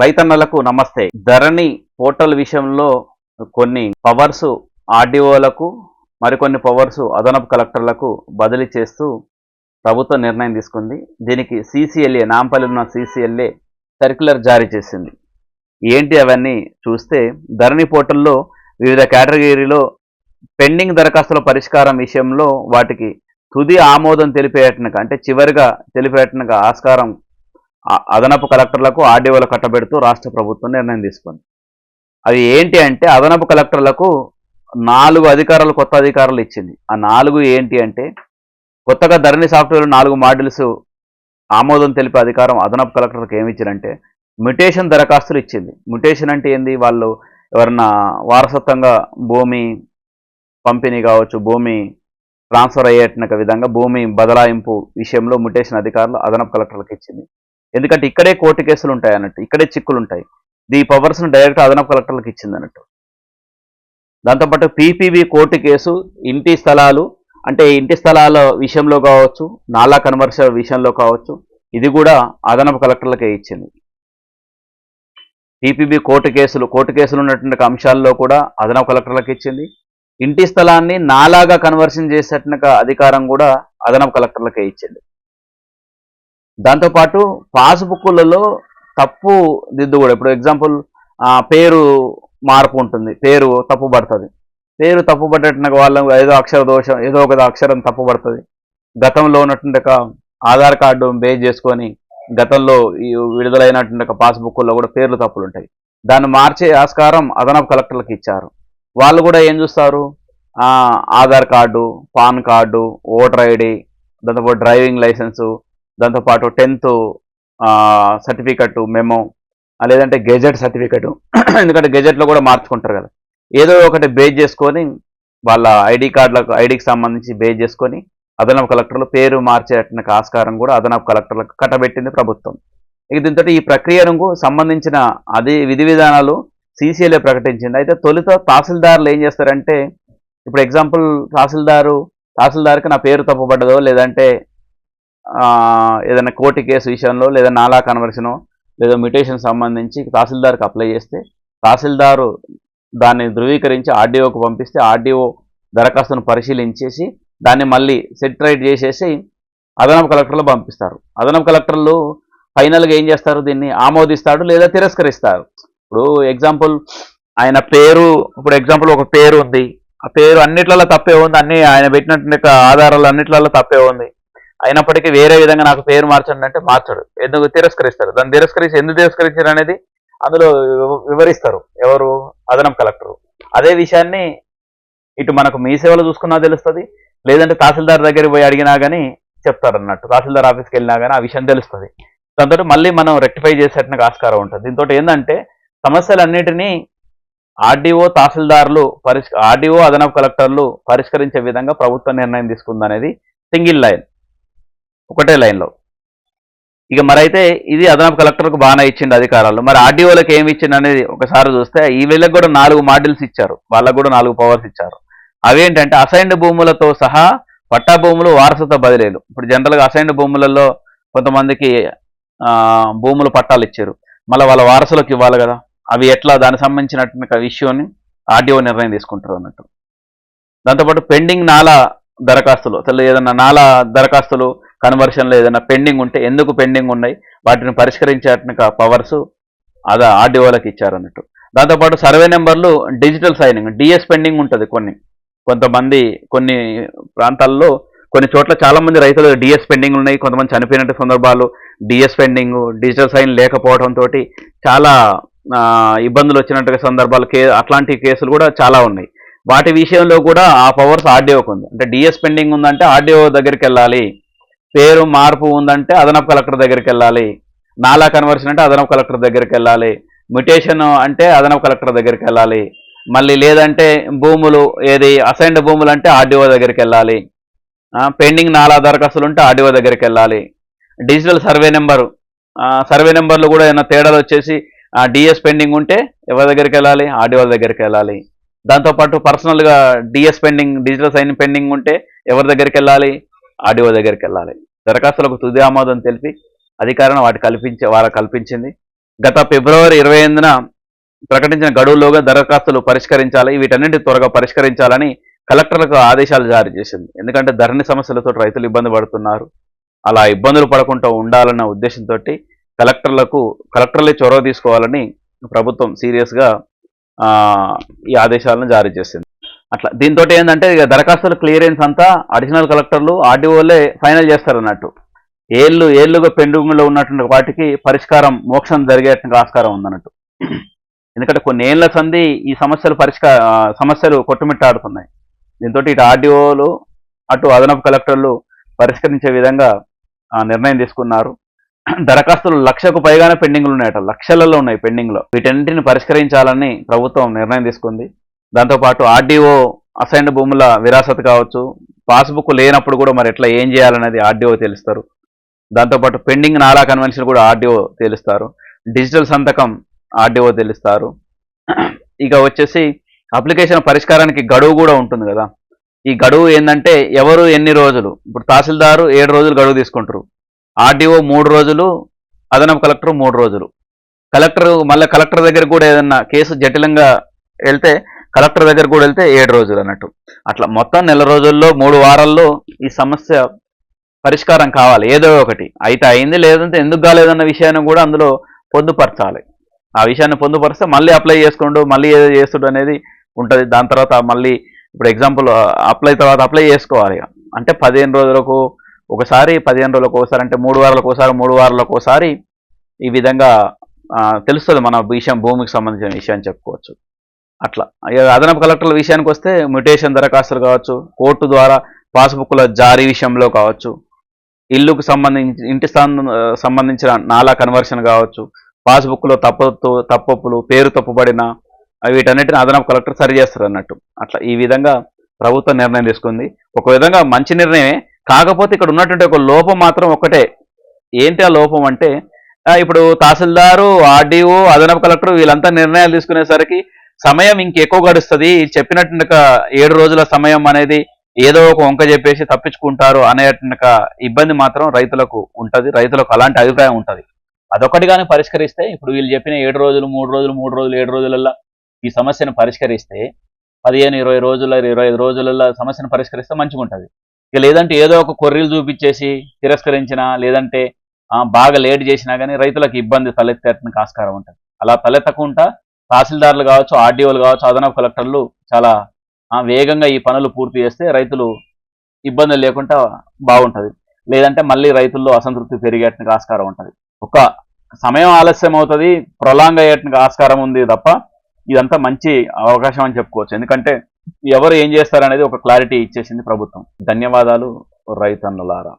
రైతన్నలకు నమస్తే. ధరణి పోర్టల్ విషయంలో కొన్ని పవర్స్ ఆర్డీఓలకు మరికొన్ని పవర్స్ అదనపు కలెక్టర్లకు బదిలీ చేస్తూ ప్రభుత్వం నిర్ణయం తీసుకుంది. దీనికి సీసీఎల్ఏ నాంపల్లి ఉన్న సీసీఎల్ఏ సర్క్యులర్ జారీ చేసింది. ఏంటి అవన్నీ చూస్తే ధరణి పోర్టల్లో వివిధ కేటగిరీలో పెండింగ్ దరఖాస్తుల పరిష్కారం విషయంలో వాటికి తుది ఆమోదం తెలిపేటనక అంటే చివరిగా తెలిపేటనక ఆస్కారం అదనపు కలెక్టర్లకు ఆర్డీఓలు కట్టబెడుతూ రాష్ట్ర ప్రభుత్వం నిర్ణయం తీసుకుంది. అది ఏంటి అంటే అదనపు కలెక్టర్లకు నాలుగు అధికారాలు కొత్త అధికారాలు ఇచ్చింది. ఆ నాలుగు ఏంటి అంటే కొత్తగా ధరణి సాఫ్ట్వేర్ నాలుగు మాడ్యూల్స్ ఆమోదం తెలిపే అధికారం అదనపు కలెక్టర్లకు ఏమి ఇచ్చారంటే మ్యుటేషన్ దరఖాస్తులు ఇచ్చింది. మ్యుటేషన్ అంటే ఏంది? వాళ్ళు ఎవరన్నా వారసత్వంగా భూమి పంపిణీ కావచ్చు భూమి ట్రాన్స్ఫర్ అయ్యేట విధంగా భూమి బదలాయింపు విషయంలో మ్యుటేషన్ అధికారులు అదనపు కలెక్టర్లకు ఇచ్చింది. ఎందుకంటే ఇక్కడే కోర్టు కేసులు ఉంటాయి అన్నట్టు ఇక్కడే చిక్కులు ఉంటాయి ఈ పవర్స్ను డైరెక్ట్ అదనపు కలెక్టర్లకు ఇచ్చింది అన్నట్టు. దాంతోపాటు పీపీబీ కోర్టు కేసు ఇంటి స్థలాలు అంటే ఇంటి స్థలాల విషయంలో కావచ్చు నాలా కన్వర్షన్ విషయంలో కావచ్చు ఇది కూడా అదనపు కలెక్టర్లకే ఇచ్చింది. పీపీబీ కోర్టు కేసులు కోర్టు కేసులు ఉన్నటువంటి అంశాల్లో కూడా అదనపు కలెక్టర్లకు ఇచ్చింది. ఇంటి స్థలాన్ని నాలాగా కన్వర్షన్ చేసేట అధికారం కూడా అదనపు కలెక్టర్లకే ఇచ్చింది. దాంతోపాటు పాస్బుక్లలో తప్పు దిద్దు కూడా. ఇప్పుడు ఎగ్జాంపుల్ పేరు మార్పు ఉంటుంది. పేరు తప్పు పడుతుంది. పేరు తప్పు పడ్డట్టుగా వాళ్ళ ఏదో అక్షర దోషం ఏదో ఒక అక్షరం తప్పు పడుతుంది. గతంలో ఉన్నటువంటి ఒక ఆధార్ కార్డు బేస్ చేసుకొని గతంలో ఈ విడుదలైనటువంటి ఒక పాస్బుక్లో కూడా పేర్లు తప్పులు ఉంటాయి. దాన్ని మార్చే ఆస్కారం అదనపు కలెక్టర్లకు ఇచ్చారు. వాళ్ళు కూడా ఏం చూస్తారు? Aadhaar card PAN card voter ID దాంతోపాటు డ్రైవింగ్ లైసెన్సు దాంతోపాటు టెన్త్ సర్టిఫికెట్ మెమో లేదంటే గెజెట్ సర్టిఫికెట్. ఎందుకంటే గెజెట్లో కూడా మార్చుకుంటారు కదా. ఏదో ఒకటి బేస్ చేసుకొని వాళ్ళ ఐడి కార్డులకు ఐడికి సంబంధించి బేస్ చేసుకొని అదనపు కలెక్టర్లు పేరు మార్చేట ఆస్కారం కూడా అదనపు కలెక్టర్లకు కట్టబెట్టింది ప్రభుత్వం. ఇక దీంతో ఈ ప్రక్రియను సంబంధించిన అదే విధి విధానాలు సీసీఎల్ఏ ప్రకటించింది. అయితే తొలుత తహసీల్దారులు ఏం చేస్తారంటే ఇప్పుడు ఎగ్జాంపుల్ తహసీల్దారు తహసీల్దార్కి నా పేరు తప్పబడ్డదో లేదంటే ఏదైనా కోర్టు కేసు విషయంలో లేదా నాలా కన్వర్షను లేదా మ్యూటేషన్ సంబంధించి తహసీల్దార్కి అప్లై చేస్తే తహసీల్దారు దాన్ని ధృవీకరించి ఆర్డీఓకు పంపిస్తే ఆర్డీఓ దరఖాస్తును పరిశీలించేసి దాన్ని మళ్ళీ సెట్రైట్ చేసేసి అదనపు కలెక్టర్లు పంపిస్తారు. అదనపు కలెక్టర్లు ఫైనల్గా ఏం చేస్తారు? దీన్ని ఆమోదిస్తాడు లేదా తిరస్కరిస్తారు. ఇప్పుడు ఎగ్జాంపుల్ ఆయన పేరు ఇప్పుడు ఎగ్జాంపుల్ ఒక పేరు ఉంది. ఆ పేరు అన్నిట్లలో తప్పే ఉంది. అన్ని ఆయన పెట్టినటువంటి ఆధారాలు అన్నిట్లలో తప్పే ఉంది. అయినప్పటికీ వేరే విధంగా నాకు పేరు మార్చండి అంటే మార్చడు. ఎందుకు? తిరస్కరిస్తారు. దాన్ని తిరస్కరించి ఎందుకు తిరస్కరించారు అనేది అందులో వివరిస్తారు. ఎవరు? అదనం కలెక్టర్. అదే విషయాన్ని ఇటు మనకు మీ సేవలో చూసుకున్నా తెలుస్తుంది. లేదంటే తహసీల్దార్ దగ్గరికి పోయి అడిగినా కానీ చెప్తారు అన్నట్టు తహసీల్దార్ ఆఫీస్కి వెళ్ళినా కానీ ఆ విషయం తెలుస్తుంది. దాంతో మళ్ళీ మనం రెక్టిఫై చేసేటట్టుగా ఆస్కారం ఉంటుంది. దీంతో ఏంటంటే సమస్యలన్నిటినీ ఆర్డీఓ తహసీల్దార్లు పరిష్ ఆర్డీఓ అదనపు కలెక్టర్లు పరిష్కరించే విధంగా ప్రభుత్వం నిర్ణయం తీసుకుందనేది సింగిల్ లైన్. ఒకటే లైన్లో. ఇక మరైతే ఇది అదనపు కలెక్టర్కు బాగానే ఇచ్చిండు అధికారాలు. మరి ఆర్డీఓలకు ఏమి ఇచ్చిండు అనేది ఒకసారి చూస్తే ఈ వీళ్ళకి కూడా నాలుగు మాడ్యూల్స్ ఇచ్చారు. వాళ్ళకు కూడా నాలుగు పవర్స్ ఇచ్చారు. అవేంటంటే అసైన్డ్ భూములతో సహా పట్టా భూములు వారసత్వ బదిలీలు. ఇప్పుడు జనరల్గా అసైన్డ్ భూములలో కొంతమందికి భూములు పట్టాలు ఇచ్చారు. మళ్ళీ వాళ్ళ వారసులకు ఇవ్వాలి కదా. అవి ఎట్లా? దానికి సంబంధించినటువంటి విషయాన్ని ఆర్డీఓ నిర్ణయం తీసుకుంటారు అన్నట్టు. దాంతోపాటు పెండింగ్ నాలా దరఖాస్తులు. అసలు ఏదైనా నాలా దరఖాస్తులు కన్వర్షన్లో ఏదైనా పెండింగ్ ఉంటే ఎందుకు పెండింగ్ ఉన్నాయి? వాటిని పరిష్కరించేట పవర్స్ అదా ఆర్డీఓలకు ఇచ్చారన్నట్టు. దాంతోపాటు సర్వే నెంబర్లు డిజిటల్ సైనింగ్ డిఎస్ పెండింగ్ ఉంటుంది కొన్ని. కొంతమంది కొన్ని ప్రాంతాల్లో కొన్ని చోట్ల చాలా మంది రైతులు డిఎస్ పెండింగ్ ఉన్నాయి. కొంతమంది చనిపోయినట్టు సందర్భాలు డిఎస్ పెండింగ్ డిజిటల్ సైన్ లేకపోవడంతో చాలా ఇబ్బందులు వచ్చినట్టుగా సందర్భాలు కే అట్లాంటి కేసులు కూడా చాలా ఉన్నాయి. వాటి విషయంలో కూడా ఆ పవర్స్ ఆర్డీఓకి ఉంది. అంటే డిఎస్ పెండింగ్ ఉందంటే ఆర్డీఓ దగ్గరికి వెళ్ళాలి. పేరు మార్పు ఉందంటే అదనపు కలెక్టర్ దగ్గరికి వెళ్ళాలి. నాలా కన్వర్షన్ అంటే అదనపు కలెక్టర్ దగ్గరికి వెళ్ళాలి. మ్యుటేషన్ అంటే అదనపు కలెక్టర్ దగ్గరికి వెళ్ళాలి. మళ్ళీ లేదంటే భూములు ఏది అసైన్డ్ భూములు అంటే ఆర్డీఓ దగ్గరికి వెళ్ళాలి. పెండింగ్ నాలా దరఖాస్తులు ఉంటే ఆర్డీఓ దగ్గరికి వెళ్ళాలి. Digital survey number. సర్వే నెంబర్లు కూడా ఏమైనా తేడాలు వచ్చేసి డిఎస్ పెండింగ్ ఉంటే ఎవరి దగ్గరికి వెళ్ళాలి? ఆర్డీఓ దగ్గరికి వెళ్ళాలి. దాంతోపాటు పర్సనల్గా DS pending digital sign pending ఉంటే ఎవరి దగ్గరికి వెళ్ళాలి? ఆర్డీఓ దగ్గరికి వెళ్ళాలి. దరఖాస్తులకు తుది ఆమోదం తెలిపి అధికారం వాటి కల్పించే వారు కల్పించింది. గత ఫిబ్రవరి ఇరవై ఎనిమిదిన ప్రకటించిన గడువులోగా దరఖాస్తులు పరిష్కరించాలి వీటన్నింటి త్వరగా పరిష్కరించాలని కలెక్టర్లకు ఆదేశాలు జారీ చేసింది. ఎందుకంటే ధరణి సమస్యలతో రైతులు ఇబ్బంది పడుతున్నారు. అలా ఇబ్బందులు పడకుండా ఉండాలన్న ఉద్దేశంతో కలెక్టర్లకు కలెక్టర్లే చొరవ తీసుకోవాలని ప్రభుత్వం సీరియస్గా ఈ ఆదేశాలను జారీ చేసింది. అట్లా. దీంతో ఏంటంటే ఇక దరఖాస్తుల క్లియరెన్స్ అంతా అడిషనల్ కలెక్టర్లు ఆర్డీఓలే ఫైనల్ చేస్తారు అన్నట్టు ఏళ్ళు ఏళ్ళుగా పెండింగ్లో ఉన్నటువంటి వాటికి పరిష్కారం మోక్షం జరిగేటువంటి ఆస్కారం ఉందన్నట్టు. ఎందుకంటే కొన్ని ఏళ్ళ సంధి ఈ సమస్యలు పరిష్కార సమస్యలు కొట్టుమిట్టాడుతున్నాయి. దీంతో ఇటు ఆర్డీఓలు అటు అదనపు కలెక్టర్లు పరిష్కరించే విధంగా నిర్ణయం తీసుకున్నారు. దరఖాస్తులు లక్షకు పైగానే పెండింగ్లు ఉన్నాయట. లక్షలలో ఉన్నాయి పెండింగ్లో. వీటన్నింటిని పరిష్కరించాలని ప్రభుత్వం నిర్ణయం తీసుకుంది. దాంతోపాటు ఆర్డీఓ అసైన్డ్ భూముల విరాసత్ కావచ్చు పాస్బుక్ లేనప్పుడు కూడా మరి ఎట్లా ఏం చేయాలనేది ఆర్డీఓ తెలుస్తారు. దాంతోపాటు పెండింగ్ నాలా కన్వెన్షన్ కూడా ఆర్డీఓ తెలుస్తారు. డిజిటల్ సంతకం ఆర్డీఓ తెలుస్తారు. ఇక వచ్చేసి అప్లికేషన్ పరిష్కారానికి గడువు కూడా ఉంటుంది కదా. ఈ గడువు ఏంటంటే ఎవరు ఎన్ని రోజులు ఇప్పుడు తహసీల్దారు ఏడు రోజులు గడువు తీసుకుంటారు. ఆర్డీఓ మూడు రోజులు అదనపు కలెక్టర్ మూడు రోజులు. కలెక్టర్ మళ్ళీ కలెక్టర్ దగ్గర కూడా ఏదన్నా కేసు జటిలంగా వెళ్తే కలెక్టర్ దగ్గర కూడా వెళ్తే ఏడు రోజులు అన్నట్టు. అట్లా మొత్తం నెల రోజుల్లో మూడు వారాల్లో ఈ సమస్య పరిష్కారం కావాలి. ఏదో ఒకటి. అయితే అయింది లేదంటే ఎందుకు కాలేదన్న విషయాన్ని కూడా అందులో పొందుపరచాలి. ఆ విషయాన్ని పొందుపరిస్తే మళ్ళీ అప్లై చేసుకుంటూ మళ్ళీ ఏదో చేస్తుడు అనేది ఉంటుంది. దాని తర్వాత మళ్ళీ ఇప్పుడు ఎగ్జాంపుల్ అప్లై తర్వాత అప్లై చేసుకోవాలి. అంటే పదిహేను రోజులకు ఒకసారి పదిహేను రోజులకు ఒకసారి అంటే మూడు వారాలకు ఒకసారి మూడు వారాలకు ఒకసారి ఈ విధంగా తెలుస్తుంది మన విషయం భూమికి సంబంధించిన విషయం చెప్పుకోవచ్చు. అట్లా. అదనపు కలెక్టర్ల విషయానికి వస్తే మ్యుటేషన్ దరఖాస్తులు కావచ్చు కోర్టు ద్వారా పాస్బుక్ల జారీ విషయంలో కావచ్చు ఇల్లుకు సంబంధించి ఇంటి స్థానం సంబంధించిన నాలా కన్వర్షన్ కావచ్చు పాస్బుక్లో తప్పు తప్పప్పులు పేరు తప్పుబడిన వీటన్నిటిని అదనపు కలెక్టర్ సరి చేస్తారు అన్నట్టు. అట్లా ఈ విధంగా ప్రభుత్వం నిర్ణయం తీసుకుంది. ఒక విధంగా మంచి నిర్ణయమే. కాకపోతే ఇక్కడ ఉన్నటువంటి ఒక లోపం మాత్రం ఒకటే ఏంటి ఆ లోపం అంటే ఇప్పుడు తహసీల్దారు ఆర్డీఓ అదనపు కలెక్టర్ వీళ్ళంతా నిర్ణయాలు తీసుకునేసరికి సమయం ఇంకెక్కువ గడుస్తుంది. చెప్పినట్టుగా ఏడు రోజుల సమయం అనేది ఏదో ఒక వంక చెప్పేసి తప్పించుకుంటారు అనే ఇబ్బంది మాత్రం రైతులకు ఉంటుంది. రైతులకు అలాంటి అభిప్రాయం ఉంటుంది. అదొకటి కానీ పరిష్కరిస్తే ఇప్పుడు వీళ్ళు చెప్పిన ఏడు రోజులు మూడు రోజులు మూడు రోజులు ఏడు రోజులలో ఈ సమస్యను పరిష్కరిస్తే పదిహేను ఇరవై రోజుల ఇరవై ఐదు రోజులలో సమస్యను పరిష్కరిస్తే మంచిగా ఉంటుంది ఇక లేదంటే ఏదో ఒక కొర్రీలు చూపించేసి తిరస్కరించినా లేదంటే బాగా లేట్ చేసినా కానీ రైతులకు ఇబ్బంది తలెత్తేటానికి ఆస్కారం ఉంటుంది. అలా తలెత్తకుండా తహసీల్దార్లు కావచ్చు ఆర్డీఓలు కావచ్చు అదనపు కలెక్టర్లు చాలా వేగంగా ఈ పనులు పూర్తి చేస్తే రైతులు ఇబ్బందులు లేకుండా బాగుంటుంది. లేదంటే మళ్ళీ రైతుల్లో అసంతృప్తి పెరిగేటానికి ఆస్కారం ఉంటుంది. ఒక సమయం ఆలస్యం అవుతుంది ప్రొలాంగ్ అయ్యేటానికి ఆస్కారం ఉంది తప్ప ఇదంతా మంచి అవకాశం అని చెప్పుకోవచ్చు. ఎందుకంటే ఎవరు ఏం చేస్తారనేది ఒక క్లారిటీ ఇచ్చేసింది ప్రభుత్వం. ధన్యవాదాలు రైతన్నులారా.